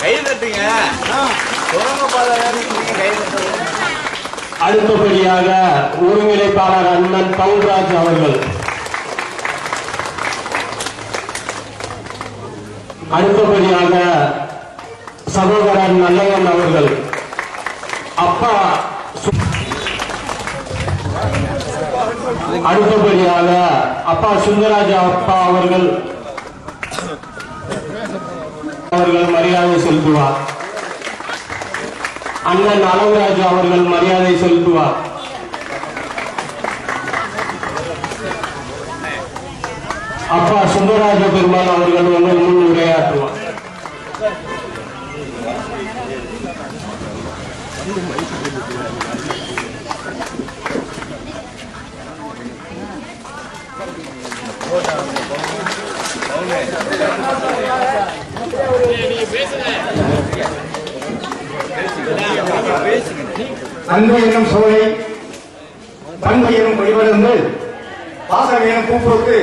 கை தட்டுங்க அடுத்தபடியாக ஒருங்கிணைப்பாளர் அண்ணன் பவுன்ராஜ் அவர்கள். அடுத்தபடியாக சகோதரர் நல்லவன் அவர்கள். அப்பா அடுத்தபடியாக அப்பா சுந்தராஜா அப்பா அவர்கள். அவர்கள் மரியாதை செலுத்துவார். அண்ணன் அலங்கராஜு அவர்கள் மரியாதை செலுத்துவார். அப்பா சுந்தரராஜ பெருமாள் அவர்கள் உங்கள் முன் உரையாற்றுவார். அன்பு எனும் சோலை பண்பு எனும் வழிபடுங்கள் பாசம் எனும் பூப்போக்கு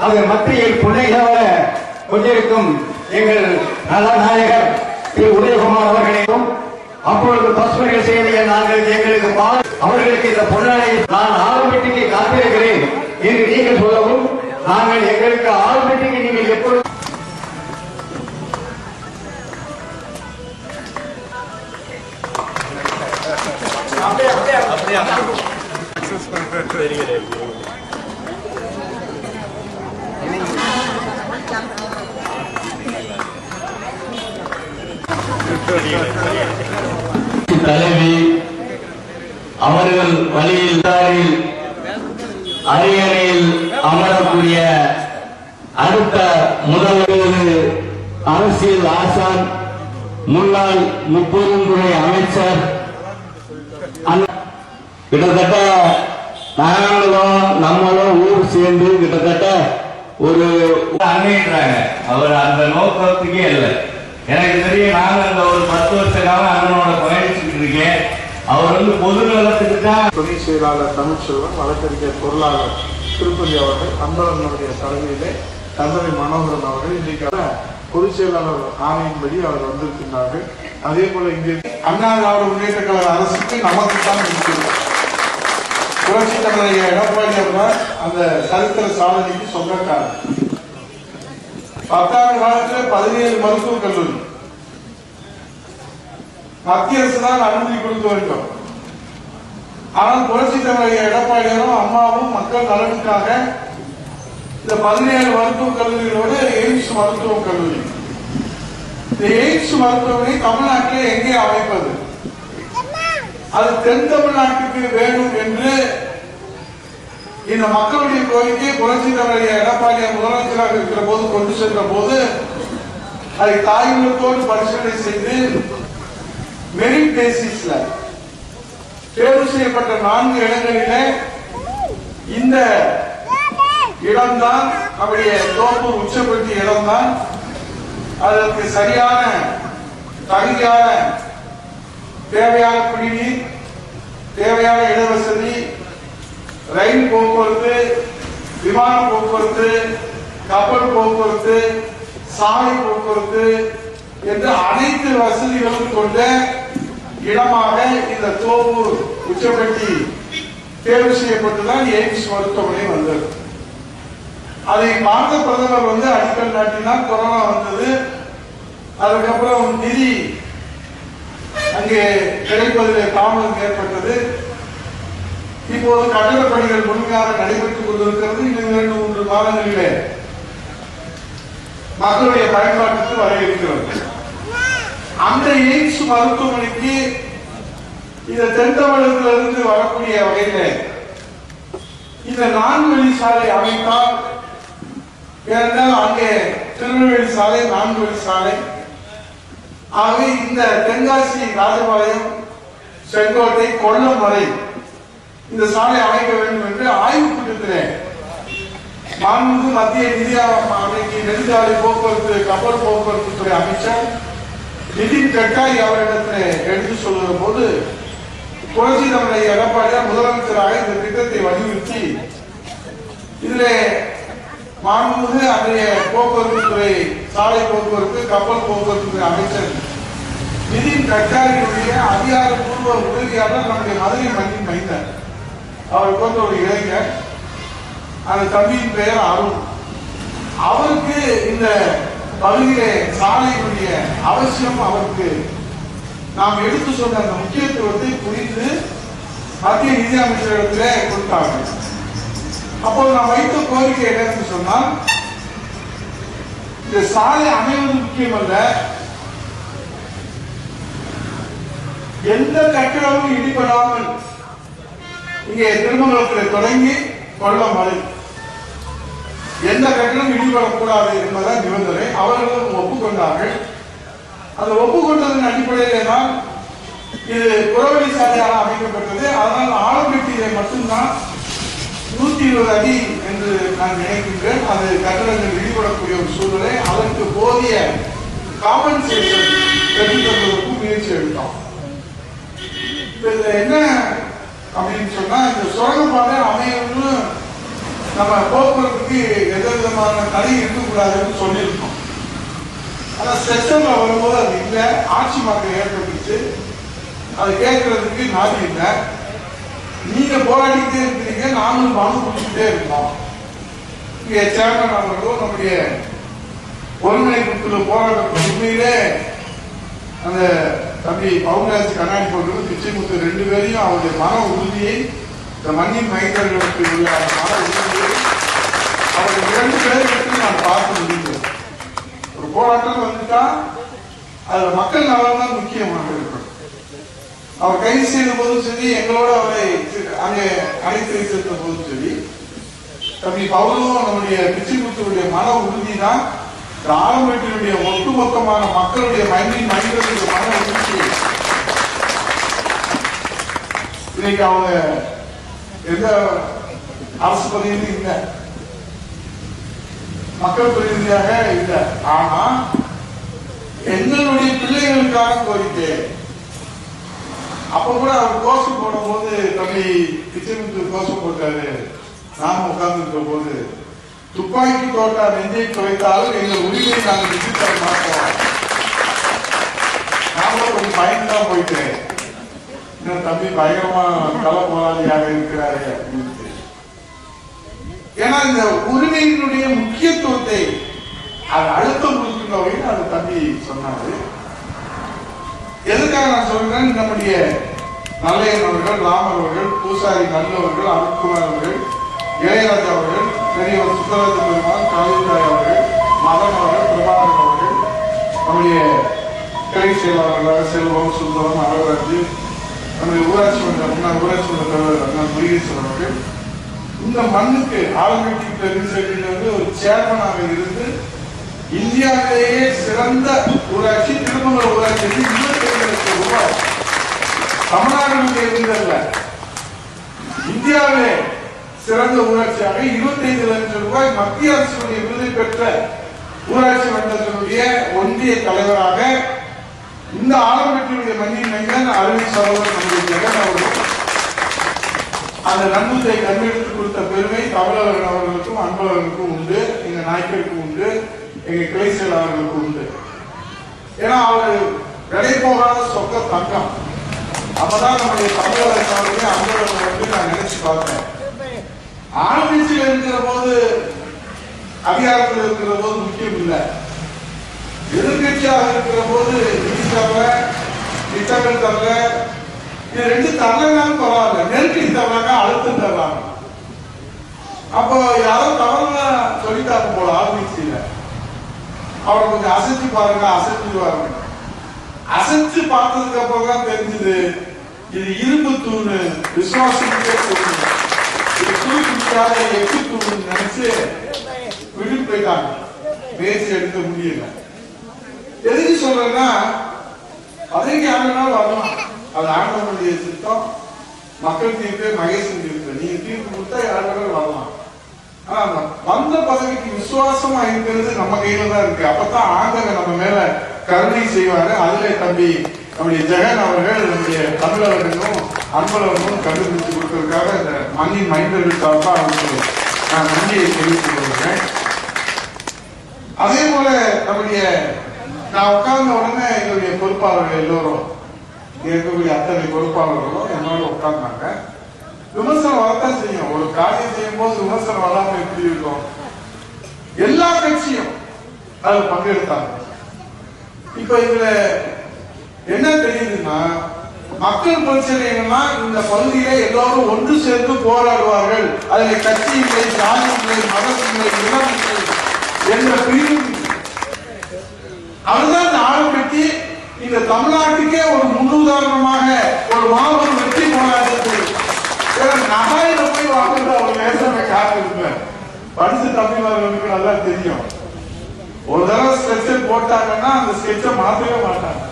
அது மத்தியில் புன்னைகளாக கொண்டிருக்கும் எங்கள் நலநாயகர் திரு உதயகுமார் அவர்களையும் அப்பொழுது பசுமைகள் செய்திய நாங்கள் எங்களுக்கு பா- அவர்களுக்கு இந்த பொன்னாடை நான் ஆரம்பத்துக்கு காத்திருக்கிறேன் என்று நீங்கள் சொல்லவும் நாங்கள் எங்களுக்கு ஆரம்பத்துக்கு நீங்கள் எப்பொழுது தலைவி அவர்கள் வழியில் அரியணையில் அமரக்கூடிய அடுத்த முதல்வர் அரசியல் ஆசான் முன்னாள் முப்பெருந்துறை அமைச்சர் கிட்டத்தட்ட நாங்களும் நம்மளும் ஊர் சேர்ந்து கிட்டத்தட்ட ஒரு அண்ணன்றாங்க அவர் அந்த நோக்கத்துக்கே இல்லை எனக்கு தெரியும் நானும் அந்த ஒரு பத்து வருஷ காலம் அண்ணனோட பயணிச்சுட்டு இருக்கேன். அவர் வந்து பொது நலத்துக்கு தான் துணை செயலாளர் தமிழ்ச்செல்வன் வழக்கறிஞர் பொருளாளர் திருப்பதி அவர்கள் அன்பரனுடைய தலைமையிலே தந்தை மனோகரன் அவர்கள் இன்றைக்கு பொதுச் செயலாளர் ஆணையின்படி அவர் வந்திருக்கின்றார்கள். அதே போல இங்கே அண்ணா திராவிட முன்னேற்ற கழக அரசுக்கு நமக்கு தான் இருக்கிறது. புரட்சி தலைவர் எடப்பாடி அவர்கள் அந்த சரித்திர சாதனைக்கு சொந்தக்காரர். பத்தாண்டு காலத்தில் பதினேழு மருத்துவக் கல்லூரி. மத்திய அரசு தான் அனுமதி கொடுக்க வேண்டும். ஆனால் புரட்சி தலைவர் எடப்பாடியாரும் அம்மாவும் மக்கள் நலனுக்காக இந்த பதினேழு மருத்துவக் கல்லூரிகளோடு எய்ம்ஸ் மருத்துவக் கல்லூரி. இந்த எய்ம்ஸ் மருத்துவமனை தமிழ்நாட்டில் எங்கே அமைப்பது? அது தென் தமிழ்நாட்டுக்கு வேணும் என்று இந்த மக்களுடைய கோரிக்கை புரட்சி தலைவர் எடப்பாடியார் முதலமைச்சராக இருக்கிற போது கொண்டு சென்ற போது அதை தாய்மொழியோடு பரிசீலனை செய்து மெரிட் பேசிஸ்ல தேர்வு செய்யப்பட்ட நான்கு இடங்களிலே இந்த இடம்தான் நம்முடைய தோப்பு உச்சப்படுத்திய இடம்தான். அதற்கு சரியான தகுதியான தேவையான குடிநீர் தேவையான இடவசதி ரயில் போக்குவரத்து விமான போக்குவரத்து கப்பல் போக்குவரத்து சாலை போக்குவரத்து என்று அனைத்து வசதிகளும் கொண்ட இடமாக இந்த தோப்பூர் உச்சப்பட்டி தேர்வு செய்யப்பட்டுதான் எய்ம்ஸ் மருத்துவமனை வந்தது. அதை பாரத பிரதமர் வந்து அடிக்கல் நாட்டினால் கொரோனா வந்தது. அதுக்கப்புறம் நிதி அங்கே கிடைப்பதில் தாமதம் ஏற்பட்டது. இப்போது கட்டடப் பணிகள் முழுமையாக நடைபெற்றுக் கொண்டிருக்கிறது. இன்னும் இரண்டு மூன்று மாதங்களிலே மக்களுடைய பயன்பாட்டுக்கு வர இருக்கிறது. அந்த எய்ம்ஸ் மருத்துவமனைக்கு இந்த தென் தமிழகத்திலிருந்து வரக்கூடிய வகையில இந்த நான்கு வழி சாலை அமைத்தால் ஏனென்றால் அங்கே திருநெல்வேலி சாலை நான்கு வழி சாலை ஆகவே இந்த தென்காசி ராஜபாளையம் செங்கோட்டை கொல்லம் வரை இந்த சாலை அமைக்க வேண்டும் என்று ஆய்வு கூட்டத்திலே மாண்பு மத்திய நிதி அமைக்கு நெடுஞ்சாலை போக்குவரத்து கப்பல் போக்குவரத்து துறை அமைச்சர் நிதின் கட்காரி அவரிடத்தில் எடுத்து சொல்லுகிற போது புரட்சி தமிழக எடப்பாடியார் முதலமைச்சராக இந்த திட்டத்தை வலியுறுத்தி இதில் மாண்புமிகு அன்றைய போக்குவரத்து துறை சாலை போக்குவரத்து கப்பல் போக்குவரத்து துறை அமைச்சர் நிதின் கட்காரியுடைய அதிகாரப்பூர்வ உதவியாளர் நம்முடைய மதுரை மண்ணின் மைந்தர். அவர் போன்ற ஒரு இளைஞர். அந்த தம்பியின் பெயர் அருண். அவருக்கு இந்த பகுதியிலே சாலையினுடைய அவசியம் அவருக்கு. நாம் எடுத்து சொன்ன அந்த முக்கியத்துவத்தை புரிந்து மத்திய நிதி அமைச்சரிடத்திலே கொடுத்தாங்க அப்போது நான் வைத்த கோரிக்கை என்னன்னு சொன்னால் இந்த சாலை அமைவது முக்கியமல்ல. எந்த கட்டிடமும் இடிபடாமல் இங்கே திருமணத்தில் தொடங்கி கொல்லம் வரை எந்த கட்டிடம் இடிபடக்கூடாது என்பதுதான் நிபந்தனை அவர்களும் ஒப்புக்கொண்டார்கள். அந்த ஒப்புக்கொண்டதன் அடிப்படையிலே தான் இது புறவழி சாலையாக அமைக்கப்பட்டது. அதனால் ஆழம்பெட்டியிலே மட்டும்தான் நூத்தி இருபது அடி என்று நான் நினைக்கின்றேன். அது கட்டணங்கள் இடிபடக்கூடிய ஒரு சூழ்நிலை. அதற்கு போதிய காம்பன்சேஷன் பெற்றுத் முயற்சி எடுத்தோம். இதில் இதுல என்ன அப்படின்னு சொன்னா இந்த சுரங்கப்பாதை அமையணும்னு நம்ம போக்குவரத்துக்கு எந்த விதமான தடை இருக்கக்கூடாதுன்னு சொல்லியிருக்கோம். ஆனால் செஷன்ல வரும்போது அது இல்லை. ஆட்சி மாற்றம் ஏற்பட்டுச்சு. அது கேட்கறதுக்கு நாதி இல்லை. நீங்க போராடிக்கிட்டே இருக்கிறீங்க நாங்களும் மனு கொடுத்துட்டே இருக்கோம். இங்க சேர்மன் அவர்களும் நம்முடைய ஒருங்கிணைப்புக்குள்ள போராட்ட உண்மையிலே அந்த தம்பி பவுன்ராஜ் கண்ணாடி போட்டு பிச்சைமுத்து ரெண்டு பேரையும் அவருடைய மன உறுதியை இந்த மண்ணின் மைந்தர்களுக்கு உள்ள அந்த மன உறுதியை அவர்கள் இரண்டு பேருக்கு நான் பார்க்க முடிந்தது. ஒரு போராட்டம் வந்துட்டா அதுல மக்கள் நலன் தான் முக்கியமாக இருக்கும். அவர் கைது செய்த போதும் சரி எங்களோட அவரை அங்கே அழைத்து வைத்திருந்த போதும் சரி தம்பி பவுலும் நம்முடைய பிச்சைமுத்துடைய மன உறுதி தான் ராணுவத்தினுடைய ஒட்டுமொத்தமான மக்களுடைய மைண்டின் மனிதர்களுடைய மன உறுதி. இன்னைக்கு அவங்க எந்த அரசு பதவியிலும் இல்லை. மக்கள் பிரதிநிதியாக இல்லை. ஆனா எங்களுடைய பிள்ளைகளுக்கான கோரிக்கை. அப்ப கூட அவர் கோஷம் போடும்போது தம்பி கிச்சனுக்கு கோஷம் போட்டாரு. நாம உட்கார்ந்து போது துப்பாக்கி தோட்டா நெஞ்சை துவைத்தாலும் எங்கள் உரிமையை நாங்கள் விட்டு தர மாட்டோம். நாம கொஞ்சம் பயந்து தான் போயிட்டேன் தம்பி பயங்கரமா கள போராளியாக இருக்கிறாரு அப்படின்னு ஏன்னா இந்த உரிமையினுடைய முக்கியத்துவத்தை அது அழுத்தம் கொடுக்கின்ற வகையில் அது தம்பி சொன்னாரு. எதுக்காக நான் சொல்றேன்? நம்முடைய நல்லையன் அவர்கள் அவர்கள் பூசாரி நல்லவர்கள் அருட்குமார் அவர்கள் இளையராஜா அவர்கள் பெரியவர் சுந்தரராஜ பெருமாள் காளிதாய் அவர்கள் மதன் அவர்கள் பிரபாகரன் அவர்கள் நம்முடைய கிளை செயலாளர்களாக செல்வம் சுந்தரம் அழகராஜ் நம்முடைய ஊராட்சி மன்ற முன்னாள் ஊராட்சி மன்ற தலைவர் அண்ணன் முருகேஸ்வரன் அவர்கள் இந்த மண்ணுக்கு ஆலங்கட்டி வந்து ஒரு சேர்மனாக இருந்து இந்தியாவிலேயே சிறந்த ஊராட்சி திருமங்கல ஊராட்சி இருபத்தி ஐந்து லட்சம் ரூபாய் தமிழ்நாடு இருந்தல்ல இந்தியாவிலே சிறந்த ஊராட்சியாக இருபத்தி ஐந்து லட்சம் ரூபாய் மத்திய அரசுடைய விருது பெற்ற ஊராட்சி மன்றத்தினுடைய ஒன்றிய தலைவராக இந்த ஆலம்பட்டியுடைய மண்ணின் மைந்தன் அரவிந்த் சகோதரன் நம்முடைய ஜெகன் அவர்கள். அந்த நன்முத்தை கண்டெடுத்து கொடுத்த பெருமை தமிழர்கள் அவர்களுக்கும் அன்பழர்களுக்கும் உண்டு எங்க நாய்க்கருக்கும் உண்டு. எங்க கிளை அவர்களுக்கு உண்டு ஏன்னா அவர் விலை போகாத சொக்க தங்கம். அப்பதான் நம்முடைய தமிழர்கள் அவர்களே வந்து நான் நினைச்சு பார்த்தேன் ஆளுங்கட்சியில் இருக்கிற போது அதிகாரத்தில் இருக்கிற போது முக்கியம் இல்லை. எதிர்கட்சியாக இருக்கிற போது நிதி தரல திட்டங்கள் தவிர இது ரெண்டு தரலாம் பரவாயில்ல. நெருக்கடி தரலாங்க அழுத்தம் தர்றாங்க அப்போ யாரோ தவறுல சொல்லிட்டாங்க போல ஆளுங்கட்சியில. அவரை கொஞ்சம் அசைச்சு பாருங்க அசைச்சுவாருங்க அசைச்சு பார்த்ததுக்கு அப்புறம் தான் தெரிஞ்சது இது இரும்பு தூணு விசுவாசத்துக்கே தூணு இது தூக்கிக்காத எக்கு தூணு நினைச்சு விழுந்து போயிட்டாங்க. பேசி எடுக்க முடியல. எதுக்கு சொல்றேன்னா பதவிக்கு யாருனாலும் வரலாம். அது ஆண்டவனுடைய சித்தம். மக்கள் தீர்ப்பே மகேசன் தீர்ப்பு நீங்க தீர்ப்பு கொடுத்தா யார் வேணாலும் வரலாம். வந்த பதவிக்கு விசுவாசமா இருக்கிறது நம்ம கையில தான் இருக்கு. அப்பதான் ஆண்டவன் நம்ம மேல கருணை செய்வாரு. அதுல தம்பி நம்முடைய ஜெகன் அவர்கள் நம்முடைய தமிழர்களும் அன்பழகனும் கண்டுபிடிச்சு கொடுத்ததுக்காக இந்த மண்ணின் மைந்தர்கள் சார்பா அவங்களுக்கு நான் நன்றியை தெரிவித்துக் கொள்கிறேன். அதே போல நம்முடைய நான் உட்கார்ந்த உடனே எங்களுடைய பொறுப்பாளர்கள் எல்லோரும் இருக்கக்கூடிய அத்தனை பொறுப்பாளர்களும் என்னோட உட்கார்ந்தாங்க. விமர்சனம் வரத்தான் செய்யும். ஒரு காரியம் செய்யும் போது விமர்சனம் வராம எப்படி இருக்கும்? எல்லா கட்சியும் அதுல பங்கெடுத்தாங்க. இப்ப இதுல என்ன தெரியுதுன்னா மக்கள் பிரச்சனைகள்னா இந்த பகுதியில எல்லாரும் ஒன்று சேர்ந்து போராடுவார்கள். அதுல கட்சி இல்லை ஜாதி இல்லை மதம் இல்லை இனம் இல்லை என்ற பிரிவு. அதுதான் இந்த ஆளுங்கட்சி இந்த தமிழ்நாட்டுக்கே ஒரு முன்னுதாரணமாக ஒரு மாபெரும் வெற்றி போராட்டத்தை நகாயில போய் வாங்குறது அவர் நேசமே காத்திருப்பேன் தமிழ் தமிழ்வார்களுக்கு நல்லா தெரியும். ஒரு தடவை ஸ்கெட்சர் போட்டாங்கன்னா அந்த ஸ்கெட்சை மாற்றவே மாட்டாங்க.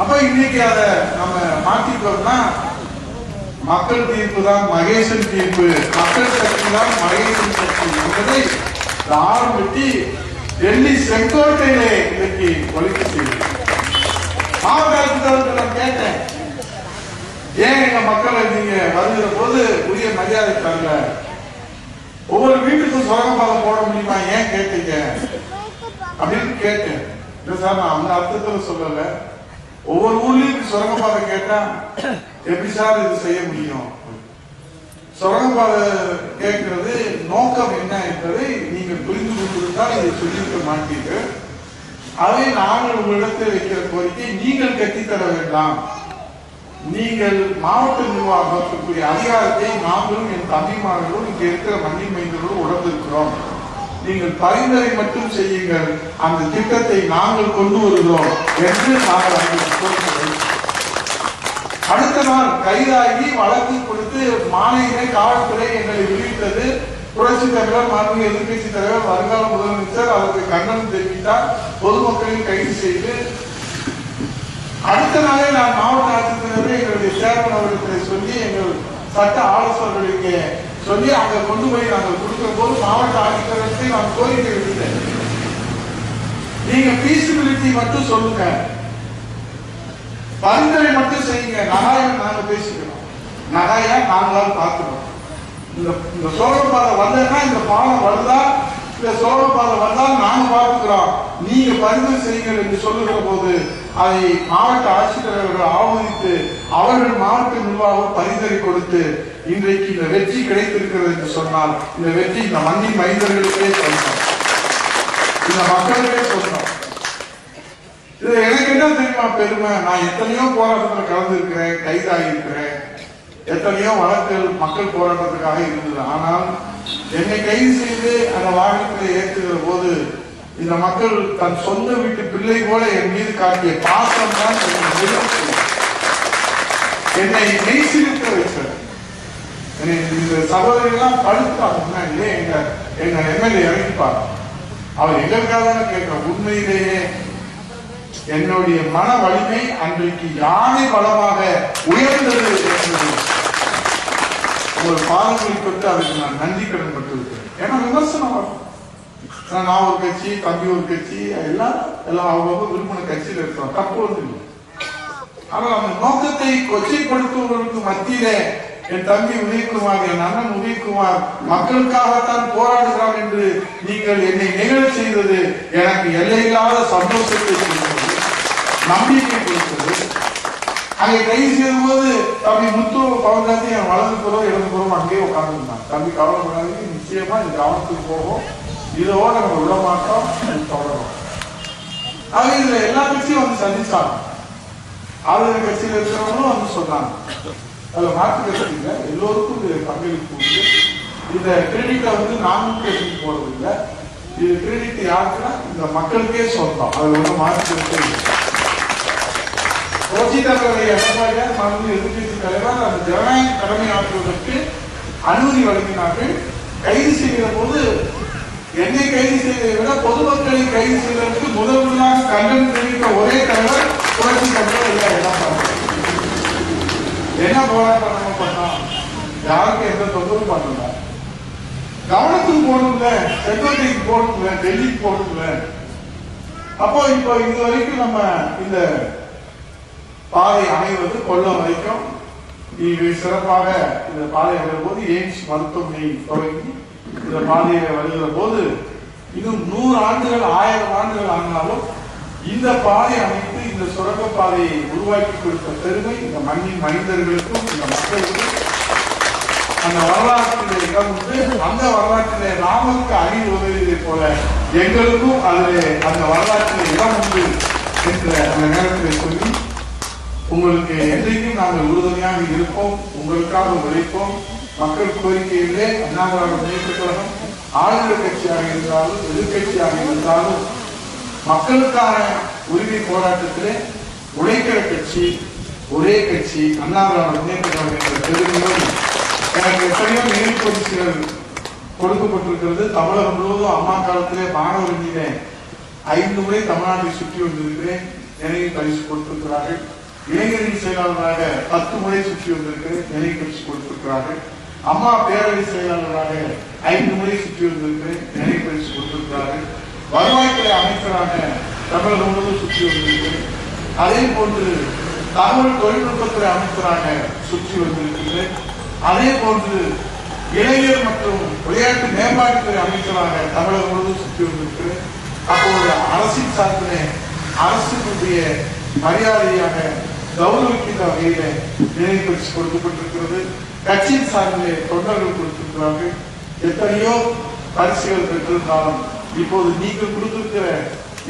அப்ப இன்னைக்கு அதை நம்ம மாத்திட்டோம்னா மக்கள் தீர்ப்பு தான் மகேசன் தீர்ப்பு மக்கள் சக்தி தான் மகேசன் சக்தி என்பதை வெட்டி டெல்லி செங்கோட்டையிலே இன்னைக்கு ஒழிக்க செய்யும் மாவட்ட ஆட்சித்தலைவர்கிட்ட நான் கேட்டேன். ஏன் எங்க மக்களை நீங்க வருகிற போது உரிய மரியாதை தரல? ஒவ்வொரு வீட்டுக்கும் சுரங்கப்பாதம் போட முடியுமா? ஏன் கேட்டீங்க? அப்படின்னு கேட்டேன். இல்ல சார் நான் அந்த அர்த்தத்துல சொல்லல. ஒவ்வொரு ஊர்லயும் சுரங்கப்பாதை கேட்டா எப்படி சார் இது செய்ய முடியும்? சுரங்கப்பாதை கேட்கிறது நோக்கம் என்ன என்பதை நீங்கள் புரிந்து கொண்டிருந்தால் இதை சொல்லியிருக்க மாட்டீர்கள். அதை நாங்கள் உங்களிடத்தில் வைக்கிற கோரிக்கை நீங்கள் கட்டித்தர வேண்டாம். நீங்கள் மாவட்ட நிர்வாகத்துக்குரிய அதிகாரத்தை நாங்களும் என் தம்பிமார்களும் இங்கே இருக்கிற வங்கி மைந்தர்களும் உணர்ந்திருக்கிறோம். நீங்கள் பரிந்துரை மட்டும் செய்யுங்கள். அந்த திட்டத்தை நாங்கள் கொண்டு வருகிறோம் என்று நாங்கள் அடுத்த நாள் கைதாகி வழக்கு கொடுத்து மாலையிலே காவல்துறை எங்களை விடுவித்தது புரட்சி தலைவர் மாநில எதிர்கட்சி தலைவர் வருங்கால முதலமைச்சர் அதற்கு கண்டனம் தெரிவித்தார். பொதுமக்களை கைது செய்து. அடுத்த நாளே நான் சேர்மன் அவர்களுக்கு சொல்லி எங்கள் சட்ட ஆலோசகர்களுக்கு சொல்லி அங்க கொண்டு போய் நாங்கள் கொடுக்கிற போது மாவட்ட ஆட்சித்தலைவர்களை நான் கோரிக்கை விடுத்தேன் நீங்க பீசிபிலிட்டி மட்டும் சொல்லுங்க. பரிந்துரை மட்டும் செய்யுங்க. நகாயம் நாங்க பேசிக்கிறோம். நகாயா நாங்களாம் பார்க்கிறோம். இந்த இந்த சோழ பாதை வந்ததுன்னா இந்த பாலம் வருதா? இந்த சோழர் வந்தால் நாங்க பார்த்துக்கிறோம். நீங்க பரிந்துரை செய்யுங்கள் என்று சொல்லுகிற போது அதை மாவட்ட ஆட்சித்தலைவர்கள் ஆமோதித்து அவர்கள் மாவட்ட நிர்வாகம் பரிந்துரை கொடுத்து இன்றைக்கு இந்த வெற்றி கிடைத்திருக்கிறது என்று சொன்னால் இந்த வெற்றி இந்த மண்ணின் மைந்தர்களுக்கே சொந்தம். இந்த மக்களுக்கே சொந்தம். இது எனக்கு என்ன தெரியுமா பெருமை? நான் எத்தனையோ போராட்டத்தில் கலந்துருக்கிறேன் கைதாகி இருக்கிறேன் எத்தனையோ வழக்குகள் மக்கள் போராட்டத்துக்காக இருந்தது. ஆனால் என்னை கைது செய்து அந்த வாகனத்தில் ஏற்றுகிற போது இந்த மக்கள் தன் சொந்த வீட்டு பிள்ளை போல என் மீது காட்டிய பாசம் தான் என்னை நிறுத்த செய்தது. வைத்தது. என்னை இந்த சகோதரிகள்லாம் படுத்தாங்க இல்லையே எங்க எங்க எம்எல்ஏ இறங்கிப்பார் அவர் எங்களுக்காக தானே கேட்கிறோம் உண்மையிலேயே என்னுடைய மன வலிமை அன்றைக்கு யானை பலமாக உயர்ந்தது ஒரு உங்கள் வந்து அதுக்கு நான் நன்றி கடன் பட்டிருக்கிறேன் ஏன்னா விமர்சனம் வரும். நான் ஒரு கட்சி தம்பி ஒரு கட்சி எல்லாம் எல்லாம் அவங்க விரும்பின கட்சியில் இருக்கிறோம் தப்பு வந்து இல்லை. ஆனால் அந்த நோக்கத்தை கொச்சைப்படுத்துவதற்கு மத்தியிலே என் தம்பி உதயகுமார் என் அண்ணன் உதயகுமார் மக்களுக்காகத்தான் போராடுகிறார் என்று நீங்கள் என்னை நிகழ செய்தது எனக்கு எல்லையில்லாத சந்தோஷத்தை கொடுத்தது. நம்பிக்கை கொடுத்தது. அங்கே கைது செய்த போது தம்பி முத்து பவன்காந்தி என் வலது புறம் இடது புறம் அங்கேயே உட்காந்துருந்தாங்க தம்பி கவலைப்படாதீங்க நிச்சயமா இது கவனத்துக்கு போகும் இதோட நம்ம விட மாட்டோம் தொடரும் ஆக இதுல எல்லா கட்சியும் வந்து சந்திச்சாங்க. ஆளுநர் கட்சியில் இருக்கிறவங்களும் வந்து சொன்னாங்க. அதுல மாற்று கட்சியில் எல்லோருக்கும் இது பங்களிப்பு உண்டு. இந்த கிரெடிட்டை வந்து நானும் பேசிட்டு போறது இல்லை இது கிரெடிட் யாருக்குன்னா இந்த மக்களுக்கே சொந்தம். அது ஒன்றும் மாற்று கட்சி இல்லை புரட்சி தலைவரை எடப்பாடியார் மருந்து எதிர்கட்சி தலைவர் அந்த ஜனநாயக கடமை ஆற்றுவதற்கு அனுமதி வழங்கினார்கள். கைது செய்கிற போது என்னை கைது செய்ததை விட பொதுமக்களை கைது செய்வதற்கு முதல் முதலாக கண்டனம் தெரிவித்த ஒரே தலைவர் புரட்சி தலைவர் ஐயா எடப்பாடி. என்ன போராட்டம் நம்ம பண்ணோம் யாருக்கும் எந்த தொந்தரவும் பண்ணல. கவனத்துக்கு போகணும்ல செங்கோட்டைக்கு போகணும்ல டெல்லிக்கு போகணும்ல. அப்போ இப்போ இது வரைக்கும் நம்ம இந்த பாதை அமைவது கொல்லம் வரைக்கும் இது சிறப்பாக இந்த பாதை அமைகிற போது எய்ம்ஸ் மருத்துவமனை தொடங்கி இந்த பாதையை வருகிற போது இன்னும் நூறு ஆண்டுகள் ஆயிரம் ஆண்டுகள் ஆனாலும் இந்த பாதை அமைத்து இந்த சுரங்க பாதையை உருவாக்கி கொடுத்த பெருமை இந்த மண்ணின் மனிதர்களுக்கும் இந்த மக்களுக்கும் அந்த வரலாற்றிலே இடம் உண்டு. அந்த வரலாற்றிலே ராமனுக்கு அறிவு உதவியதை போல எங்களுக்கும் அதிலே அந்த வரலாற்றிலே இடம் உண்டு என்ற அந்த நேரத்தில் சொல்லி உங்களுக்கு என்றைக்கும் நாங்கள் உறுதுணையாக இருப்போம் உங்களுக்காக உழைப்போம். மக்கள் கோரிக்கையிலே அண்ணாமலை முன்னேற்ற கழகம் ஆளுநர் கட்சியாக இருந்தாலும் எதிர்கட்சியாக இருந்தாலும் மக்களுக்கான உரிமை போராட்டத்திலே உழைக்கிற கட்சி ஒரே கட்சி அண்ணாமலை முன்னேற்ற கழகம் என்ற பெருமையோடு எனக்கு எத்தனையோ நினைவு கொடுக்கப்பட்டிருக்கிறது. தமிழகம் முழுவதும் அம்மா காலத்திலே மாணவர் ஐந்து முறை தமிழ்நாட்டை சுற்றி வந்திருக்கிறேன். நினைவு பரிசு கொடுத்திருக்கிறார்கள். இளைஞரின் செயலாளராக பத்து முறை சுற்றி வந்திருக்கிறேன். நிலை பரிசு கொடுத்திருக்கிறார்கள். அம்மா பேரவை செயலாளராக ஐந்து முறை சுற்றி வந்திருக்கிறேன். நிலை பரிசு கொடுத்திருக்கிறார்கள். வருவாய்த்துறை அமைச்சராக தமிழகம் முழுவதும் சுற்றி வந்திருக்கிறேன். அதே போன்று தகவல் தொழில்நுட்பத்துறை அமைச்சராக சுற்றி வந்திருக்கின்றேன் அதே போன்று இளைஞர் மற்றும் விளையாட்டு மேம்பாட்டுத்துறை அமைச்சராக தமிழகம் முழுவதும் சுற்றி வந்திருக்கிறேன். அப்போது அரசின் சார்பிலே அரசுக்குரிய மரியாதையாக கௌரவிக்கின்ற வகையில நினைவு பரிசு கொடுக்கப்பட்டிருக்கிறது. கட்சியின் சார்பிலே தொண்டர்கள் கொடுத்திருக்கிறார்கள். எத்தனையோ பரிசுகள் பெற்றிருந்தாலும் இப்போது நீங்கள் கொடுத்திருக்கிற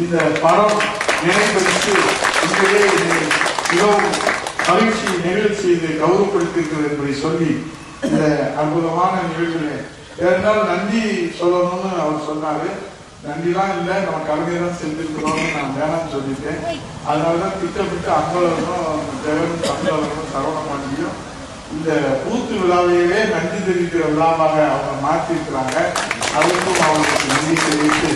இந்த படம் நினைப்பதற்கு உங்களே மிகவும் மகிழ்ச்சி நிகழ்ச்சி செய்து கௌரவப்படுத்தியிருக்கிறது என்பதை சொல்லி இந்த அற்புதமான நிகழ்ச்சியில ஏனென்றால் நன்றி சொல்லணும்னு அவர் சொன்னாரு. நன்றிலாம் இல்லை. நம்ம கடமை தான் செஞ்சிருக்கிறோம்னு நான் வேணாம்னு சொல்லிட்டேன். அதனாலதான் திட்டமிட்டு அன்பழகனும் ஜெகனும் சரவண சரவணமாண்டியும் இந்த பூத்து விழாவையவே நன்றி தெரிவிக்கிற விழாவாக அவங்க மாற்றி இருக்கிறாங்க அதுக்கும் அவங்களுக்கு நன்றி தெரிவித்து